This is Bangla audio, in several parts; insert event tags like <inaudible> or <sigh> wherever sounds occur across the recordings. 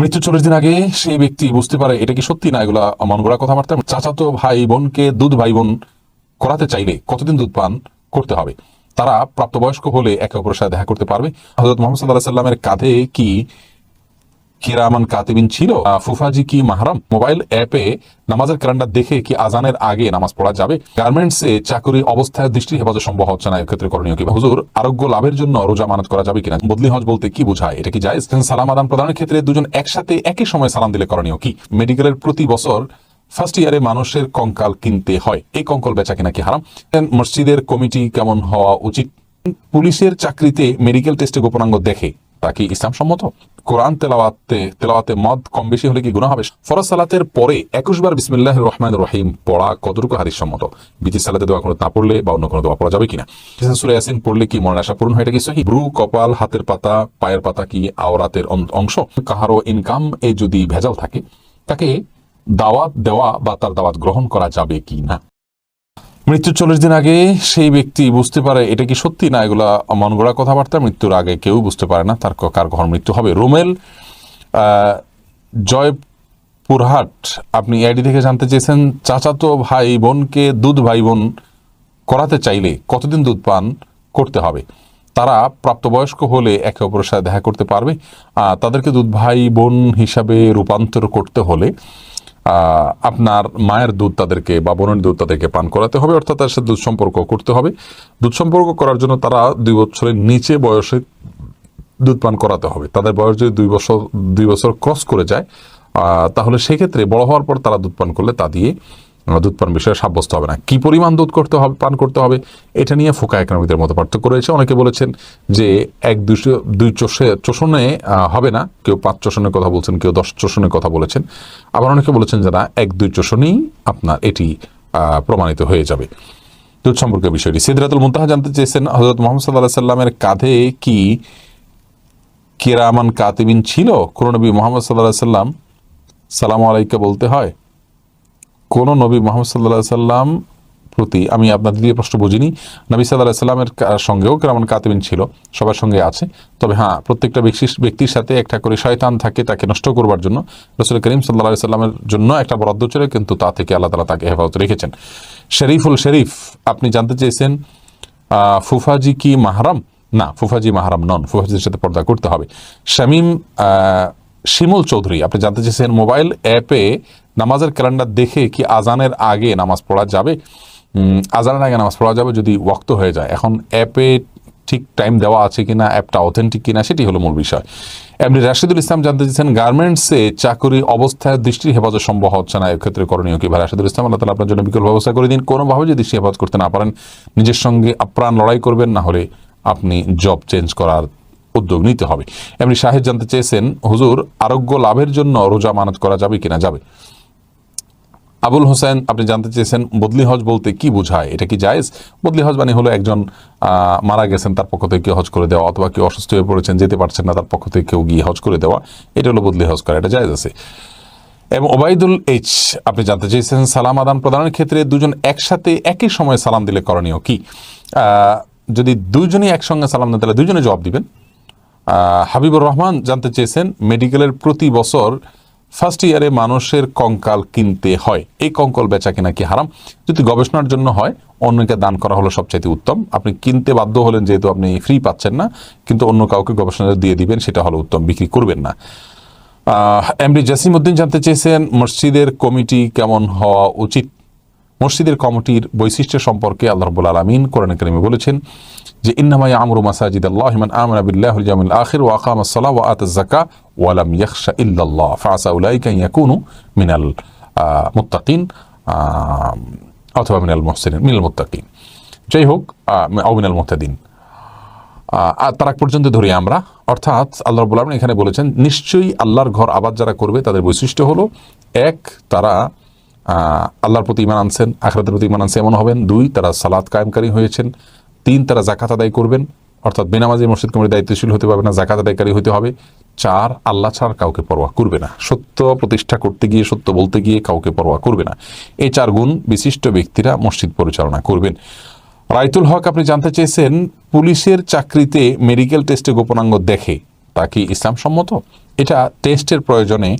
মৃত্যু চল্লিশ দিন আগে সেই ব্যক্তি বুঝতে পারে এটা কি সত্যি না এগুলা মন গড়া কথাবার্তা। চাচাতো ভাই বোনকে দুধ ভাই বোন করাতে চাইলে কতদিন দুধ পান করতে হবে? তারা প্রাপ্তবয়স্ক হলে একে অপরের সাথে দেখা করতে পারবে। হজরত মোহাম্মদ সাল্লাহ সাল্লামের কাঁধে কি কিরামান কাতিবিন ছিল? ফুফাজি কি মাহরাম? মোবাইল অ্যাপে নামাজের ক্যালেন্ডার দেখে কি আজানের আগে নামাজ পড়া যাবে? গার্মেন্টস এ চাকরি অবস্থায় দৃষ্টি হেফাজত সম্ভব হচ্ছে না, এক্ষেত্রে করণীয় কি? হুজুর, আরোগ্য লাভের জন্য রোজা মানত করা যাবে কিনা? বদলি হজ বলতে কি বোঝায়? এটা কি যায় সালাম আদান প্রদানের ক্ষেত্রে দুজন একসাথে একই সময় সালাম দিলে করণীয় কি? মেডিকেলের প্রতি বছর ফার্স্ট ইয়ারে মানুষের কঙ্কাল কিনতে হয়। এই কঙ্কল বেচা কিনা কি হারাম? মসজিদের কমিটি কেমন হওয়া উচিত? পুলিশের চাকরিতে মেডিকেল টেস্টে গোপনাঙ্গ দেখে। তা কি ইসলাম সম্মত কোরআন তেলাওয়াতে তেলাওয়াতে মদ কম বেশি হলে কি গুণা হবে? ফরজ সালাতের পরে একুশ বার বিসমিল্লাহ রহমান রহিম পড়া কতটুকু হাদিস সম্মত বিজি সালাতে দোয়া কোনো না পড়লে বা অন্য কোনো দোয়া পড়া যাবে কিনা? সুরে ইয়াসিন পড়লে কি মনের আশা পূরণ হয়? এটা কি সহি? ব্রু কপাল, হাতের পাতা, পায়ের পাতা কি আওরাতের অংশ? কাহারও ইনকাম এ যদি ভেজাল থাকে, তাকে দাওয়াত দেওয়া বা তার দাওয়াত গ্রহণ করা যাবে কি না মৃত্যুর চল্লিশ দিন আগে সেই ব্যক্তি বুঝতে পারে এটা কি সত্যি না এগুলা মন গড়া কথাবার্তা। মৃত্যুর আগে কেউ বুঝতে পারে না তার কার ঘর মৃত্যু হবে। রোমেল জয়পুরহাট আপনি আইডি থেকে জানতে চেয়েছেন, চাচাতো ভাই বোনকে দুধ ভাই বোন করাতে চাইলে কতদিন দুধ পান করতে হবে? তারা প্রাপ্তবয়স্ক হলে একে অপরের সাথে দেখা করতে পারবে। তাদেরকে দুধ ভাই বোন হিসাবে রূপান্তর করতে হলে আপনার মায়ের দুধ তাদেরকে বা বোনের দুধ তাদেরকে পান করাতে হবে, অর্থাৎ তার সাথে দুধ সম্পর্ক করতে হবে। দুধ সম্পর্ক করার জন্য তারা দুই বছরের নিচে বয়সে দুধ পান করাতে হবে। তাদের বয়স যদি দুই বছর দুই বছর ক্রস করে যায় তাহলে সেক্ষেত্রে বড় হওয়ার পর তারা দুধ পান করলে তা দিয়ে দুধ পান বিষয়ে সাব্যস্ত হবে না। কি পরিমাণ দুধ করতে হবে, পান করতে হবে, এটা নিয়ে ফোকা একনমিকদের মতো পার্থক্য রয়েছে। অনেকে বলেছেন যে এক দুশো, দুই চষে, চোষণে হবে না। কেউ পাঁচ চোষণের কথা বলছেন, কেউ দশ চোষণের কথা বলেছেন। আবার অনেকে বলেছেন যারা এক দুই চোষণেই আপনার এটি প্রমাণিত হয়ে যাবে। দুধ সম্পর্কে বিষয়টি। সিদ্ধাতুল মুন্তাহা জানতে চেয়েছেন হজরত মোহাম্মদ সাল্লাহ সাল্লামের কাঁধে কি কিরামান কাতিবিন ছিল? কোন নবী মোহাম্মদ সাল্লাহ সাল্লাম সালাম আলাইকা বলতে হয়? কোন নবী মোহাম্মদ সাল্লা সাল্লাম প্রতি, আমি আপনার দ্বিতীয় প্রশ্ন বুঝিনি, নবী সাল্লাহ সাল্লামের সঙ্গেও কেমন কাতিবিন ছিল, সবার সঙ্গে আছে। তবে হ্যাঁ প্রত্যেকটা ব্যক্তির সাথে একটা করে শয়তান থাকে তাকে নষ্ট করবার জন্য, রসুল করিম সাল্লাহ সাল্লামের জন্য একটা বরাদ্দ ছিল, কিন্তু তা থেকে আল্লাহ তালা তাকে হেফাজত রেখেছেন। শরীফুল শরীফ, আপনি জানতে চেয়েছেন ফুফাজি কি মাহারাম? না, ফুফাজি মাহারাম নন ফুফাজির সাথে পর্দা করতে হবে। শামীম শিমুল চৌধুরী, আপনি জানতে চেয়েছেন মোবাইল অ্যাপে নামাজের ক্যালেন্ডার দেখে কি আজানের আগে নামাজ পড়া যাবে? আজানের আগে নামাজ পড়া যাবে যদি ওক্ত হয়ে যায়। এখন অ্যাপে ঠিক টাইম দেওয়া আছে কিনা অ্যাপটা অথেন্টিক কিনা, সেটি হলো মূল বিষয়। এমনি রাশিদুল ইসলাম জানতে চেয়েছেন গার্মেন্টসে চাকরি অবস্থায় দৃষ্টির হেফাজত সম্ভব হচ্ছে না, এক্ষেত্রে করণীয় কি? ভাই, রাশিদুল ইসলাম, আল্লাহ তালা আপনার জন্য বিকল্প ব্যবস্থা করে দিন। কোনোভাবে যদি দৃষ্টি হেফাজত করতে না পারেন, নিজের সঙ্গে আপ্রাণ লড়াই করবেন, না হলে আপনি জব চেঞ্জ করার উদ্যোগ নিতে হবে। এমনি শাহেদ জানতে চেয়েছেন, হুজুর, আরোগ্য লাভের জন্য রোজা মানত করা যাবে কিনা? যাবে। আবুল হোসেন, আপনি জানতে চেয়েছেন বদলি হজ বলতে কি বোঝায়? এটা কি জায়েজ? বদলি হজ মানে হলো একজন মারা গেছেন, তার পক্ষ থেকে কেউ হজ করে দেওয়া, অথবা কেউ অসুস্থ হয়ে পড়েছেন, যেতে পারছেন না, তার পক্ষ থেকে কেউ গিয়ে হজ করে দেওয়া, এটা হলো বদলি হজ করা, এটা জায়েজ আছে। এবং ওবায়দুল এইচ, আপনি জানতে চেয়েছেন সালাম আদান প্রদানের ক্ষেত্রে দুজন একসাথে একই সময় সালাম দিলে করণীয় কি? যদি দুইজনই একসঙ্গে সালাম দেন, তাহলে দুজনে জবাব দিবেন। হাবিবুর রহমান জানতে চেয়েছেন, মেডিকেলের প্রতি বছর ফার্স্ট ইয়ারে মানুষের কঙ্কাল কিনতে হয়। এই কঙ্কাল বেচা কিনা কি হারাম? যদি গবেষণার জন্য হয়, অন্যকে দান করা হলো সবচাইতে উত্তম। আপনি কিনতে বাধ্য হলেন যেহেতু আপনি ফ্রি পাচ্ছেন না, কিন্তু অন্য কাউকে গবেষণা দিয়ে দিবেন, সেটা হলো উত্তম, বিক্রি করবেন না। এমডি জাসিম উদ্দিন জানতে চেয়েছেন, মসজিদের কমিটি কেমন হওয়া উচিত? মসজিদের কমিটির বৈশিষ্ট্য সম্পর্কে আল্লাহ রব্বুল আলমিন কোরআন কারিমে বলেছেন যে ইন্নামাই আমরু মাসাজিদ আল্লাহ মান আমানা বিল্লাহ জামিল আখির ওয়া আকামা ওয়া আতা যাকা ওয়া লাম ইয়াখশা ইল্লাল্লাহ। ফাসা উলাইকা ইয়াকুনু মিনাল মুত্তাকিন অথবা মিনাল মুহসিনিন মিনাল মুত্তাকিন। যাই হোক আও মিনাল মুহতাদিন। আহ, আর তার পর্যন্ত ধরি আমরা। অর্থাৎ আল্লাহ রবুল আলমিন এখানে বলেছেন নিশ্চয়ই আল্লাহর ঘর আবাদ যারা করবে তাদের বৈশিষ্ট্য হলো এক তারা আল্লাহর প্রতি ইমান আনছেন, আখরাতের প্রতি ইমান আনছে এমন হবেন। দুই, তারা সালাদ কায়েমকারী হয়েছেন। তিন, তারা জাকাত আদায় করবেন। অর্থাৎ বেনামাজি মসজিদ কমিটির দায়িত্বশীল হতে পারবে না জাকাত আদায়কারী হতে হবে। চার, আল্লাহ ছাড় কাউকে পরোয়া করবে না। সত্য প্রতিষ্ঠা করতে গিয়ে, সত্য বলতে গিয়ে কাউকে পরোয়া করবে না। এই চার গুণ বিশিষ্ট ব্যক্তিরা মসজিদ পরিচালনা করবেন। রাইতুল হক, আপনি জানতে চেয়েছেন, পুলিশের চাকরিতে মেডিকেল টেস্টে গোপনাঙ্গ দেখে, তা কি ইসলাম সম্মত এটা টেস্টের প্রয়োজনে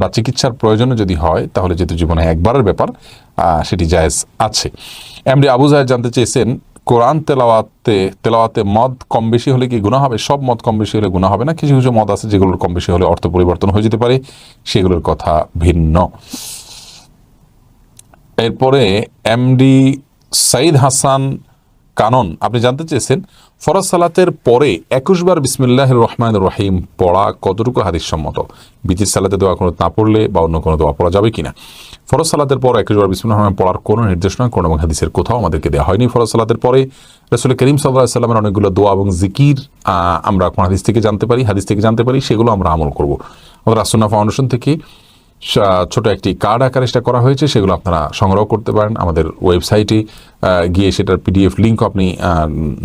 বা চিকিৎসার প্রয়োজনে যদি হয়, তাহলে যেহেতু জীবনে একবারের ব্যাপার সেটি জায়েজ আছে। এমডি আবু জাহেদ জানতে চেয়েছেন, কোরআন তেলাওয়াতে তেলাওয়াতে মদ কম বেশি হলে কি গুণা হবে? সব মদ কম বেশি হলে গুণা হবে না? কিছু কিছু মদ আছে যেগুলোর কম বেশি হলে অর্থ পরিবর্তন হয়ে যেতে পারে, সেগুলোর কথা ভিন্ন। এরপরে এমডি সাইদ হাসান কানন, আপনি জানতে চেয়েছেন? ফরজ সালাতের পরে একুশ বার বিসমিল্লাহ রহমান রহিম পড়া কতটুকু হাদিস সম্মত বিচির সালাতে দোয়া কোনো না পড়লে বা অন্য কোনো দোয়া পড়া যাবে কিনা? ফরজ সালাতের পর একুশ বার বিসমিল্লাহ রহমান পড়ার কোনো নির্দেশনা কোনো এবং হাদিসের কোথাও আমাদেরকে দেওয়া হয়নি ফরজ সালাতের পরে। রসুল করিম সাল্লাহ সাল্লামের অনেকগুলো দোয়া এবং জিকির আমরা কোন হাদিস থেকে জানতে পারি, হাদিস থেকে জানতে পারি, সেগুলো আমরা আমল করব। আমাদের আসন্না ফাউন্ডেশন থেকে ছোট একটি কার্ড আকারে সেটা করা হয়েছে, সেগুলো আপনারা সংগ্রহ করতে পারেন। আমাদের ওয়েবসাইটে গিয়ে সেটার পিডিএফ লিঙ্ক আপনি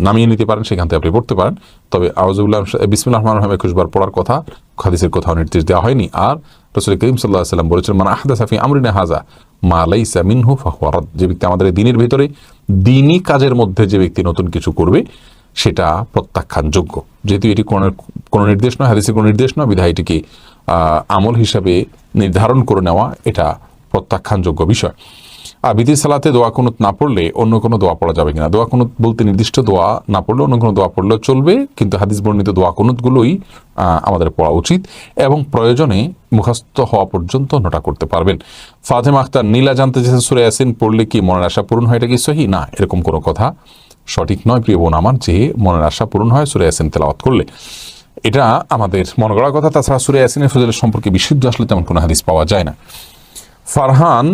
নামিয়ে নিতে পারেন, সেখান থেকে আপনি পড়তে পারেন। তবে আউজুল্লাহ বিসমুল্লাহ রহমান রহিম একুশবার পড়ার কথা খাদিসের কোথাও নির্দেশ দেওয়া হয়নি। আর রসুল করিম সাল্লাহ সাল্লাম বলেছেন মানে আহদা সাফি আমরিনা হাজা মা লাইসা মিনহু ফাহুয়ারাদ যে ব্যক্তি আমাদের দিনের ভিতরে দিনই কাজের মধ্যে যে ব্যক্তি নতুন কিছু করবে, সেটা প্রত্যাখ্যানযোগ্য। যেহেতু এটি কোনো কোনো নির্দেশ নয়, হাদিসের কোনো নির্দেশ নয়, বিধায় এটিকে আমল হিসাবে নির্ধারণ করে নেওয়া এটা প্রত্যাখ্যানযোগ্য বিষয়। আর বিধি সালাতে দোয়া কুনুত না পড়লে অন্য কোনো দোয়া পড়া যাবে কিনা? দোয়া কুনুত বলতে নির্দিষ্ট দোয়া না পড়লে অন্য কোনো দোয়া পড়লেও চলবে, কিন্তু হাদিস বর্ণিত দোয়া কুনুতগুলোই আমাদের পড়া উচিত এবং প্রয়োজনে মুখস্থ হওয়া পর্যন্ত নোটা করতে পারবেন। ফাতেমা আখতার নীলা জানতে চেয়েছে সুরে ইয়াসিন পড়লে কি মনের আশা পূরণ হয়? এটা কি সহি? না, এরকম কোনো কথা সঠিক নয়। প্রিয় বোন আমার, যে মনের আশা পূরণ হয়, সুরে ইয়াসিন তেলাওয়াত করলে। এটা আমাদের মনে করার কথা। তাছাড়া সুরে ইয়াসিনের ফজলের সম্পর্কে বিশুদ্ধ আসলে তেমন কোনো হাদিস পাওয়া যায় না। ফারহান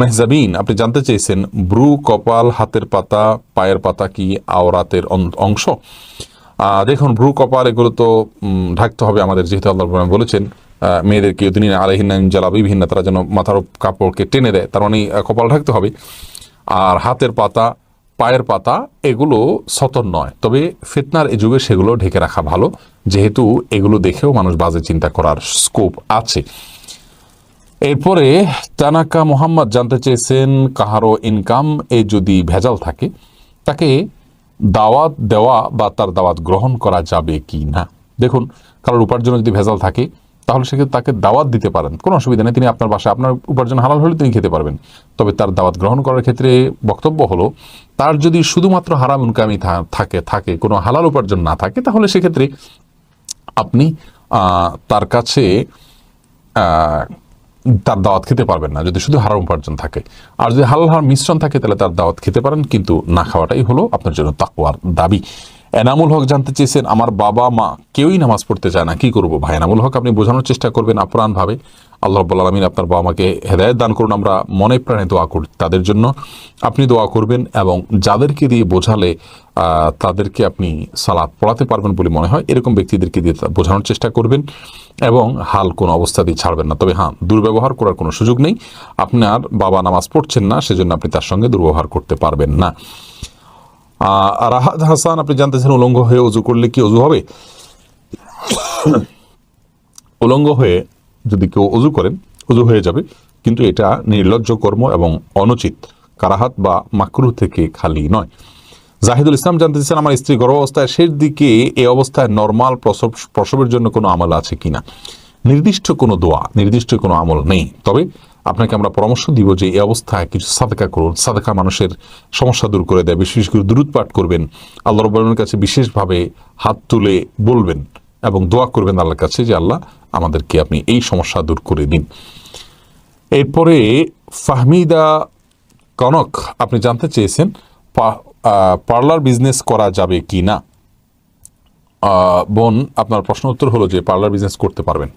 মেহজাবিন, আপনি জানতে চেয়েছেন, ব্রু, কপাল, হাতের পাতা, পায়ের পাতা কি আওরাতের অংশ? দেখুন, ব্রু, কপাল, এগুলো তো ঢাকতে হবে আমাদের, যেহেতু আল্লাহ বলেছেন মেয়েদেরকে তিনি জ্বালা বিভিন্ন, তারা যেন মাথার কাপড়কে টেনে দেয়, তার মানে কপাল ঢাকতে হবে। আর হাতের পাতা পায়ের পাতা, এগুলো সতর নয়। তবে ফিতনার এই যুগে সেগুলো ঢেকে রাখা ভালো। যেহেতু এগুলো দেখেও মানুষ বাজে চিন্তা করার স্কোপ আছে। এরপরে তানাকা মোহাম্মদ জানতে চেয়েছেন, কাহারো ইনকাম এ যদি ভেজাল থাকে, তাকে দাওয়াত দেওয়া বা তার দাওয়াত গ্রহণ করা যাবে কি না? দেখুন, কারোর উপার্জনে যদি ভেজাল থাকে তাহলে সেক্ষেত্রে তাকে দাওয়াত দিতে পারেন। কোনো অসুবিধা নেই, তিনি আপনার বাসায় আপনার উপার্জন হালাল হলে তিনি খেতে পারবেন। তবে তার দাওয়াত গ্রহণ করার ক্ষেত্রে বক্তব্য হলো, তার যদি শুধুমাত্র হারাম ইনকামই থাকে থাকে, কোনো হালাল উপার্জন না থাকে, তাহলে সেক্ষেত্রে আপনি তার কাছে তার দাওয়াত খেতে পারবেন না, যদি শুধু হারাম উপার্জন থাকে। আর যদি হালাল হারাম মিশ্রণ থাকে, তাহলে তার দাওয়াত খেতে পারেন, কিন্তু না খাওয়াটাই হলো আপনার জন্য তাকুয়ার দাবি। এনামুল হক জানতে চেয়েছেন, আমার বাবা, মা কেউই নামাজ পড়তে চায় না। কি করব ভাই? এনামুল হক, আপনি বোঝানোর চেষ্টা করবেন আপ্রাণভাবে। আল্লাহ রব্বুল আলমিন আপনার বাবা মাকে হেদায়ত দান করুন। আমরা মনে প্রাণে দোয়া করি তাদের জন্য। আপনি দোয়া করবেন এবং যাদেরকে দিয়ে বোঝালে তাদেরকে আপনি সালাদ পড়াতে পারবেন বলে মনে হয়। এরকম ব্যক্তিদেরকে দিয়ে বোঝানোর চেষ্টা করবেন এবং হাল কোনো অবস্থাতেই ছাড়বেন না। তবে হ্যাঁ দুর্ব্যবহার করার কোনো সুযোগ নেই। আপনার বাবা নামাজ পড়ছেন না, সেজন্য আপনি তার সঙ্গে দুর্ব্যবহার করতে পারবেন না। রাহাত হাসান, আপনি জানতেছেন উলঙ্গ হয়ে অজু করলে কি অজু হবে? <coughs> উলঙ্গ হয়ে যদি কেউ অজু করেন অজু হয়ে যাবে। কিন্তু এটা নির্লজ্জ কর্ম এবং অনুচিত। কারাহাত বা মাকরু থেকে খালি নয়। জাহিদুল ইসলাম জানতে চাচ্ছেন আমার স্ত্রী গর্ভ অবস্থায় শেষ দিকে এই অবস্থায় নর্মাল প্রসব, প্রসবের জন্য কোনো আমল আছে কিনা? নির্দিষ্ট কোনো দোয়া, নির্দিষ্ট কোনো আমল নেই। তবে আপনাকে আমরা পরামর্শ দিব যে এই অবস্থায় কিছু সাদকা করুন। সাদকা মানুষের সমস্যা দূর করে দেয়। বিশেষ করে দূরত পাঠ করবেন। আল্লাহ রব্বানের কাছে বিশেষভাবে হাত তুলে বলবেন এবং দোয়া করবেন আল্লাহর কাছে যে আল্লাহ আমাদেরকে আপনি এই সমস্যা দূর করে দিন। এরপরে ফাহমিদা কনক, আপনি জানতে চেয়েছেন পার্লার বিজনেস করা যাবে কি না বোন, আপনার প্রশ্ন উত্তর হলো যে পার্লার বিজনেস করতে পারবেন।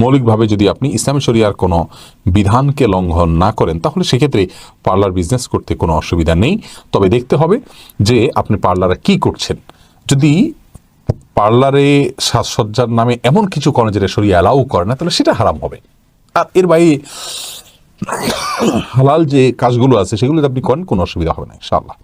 মৌলিকভাবে যদি আপনি ইসলাম শরিয়ার কোনো বিধানকে লঙ্ঘন না করেন, তাহলে সেক্ষেত্রে পার্লার বিজনেস করতে কোনো অসুবিধা নেই। তবে দেখতে হবে যে আপনি পার্লারে কি করছেন। যদি পার্লারে সাজসজ্জার নামে এমন কিছু করেন যেটা শরীর অ্যালাউ করে না, তাহলে সেটা হারাম হবে। আর এর বাইরে হালাল যে কাজগুলো আছে সেগুলো আপনি করেন, কোনো অসুবিধা হবে না, ইনশাআল্লাহ।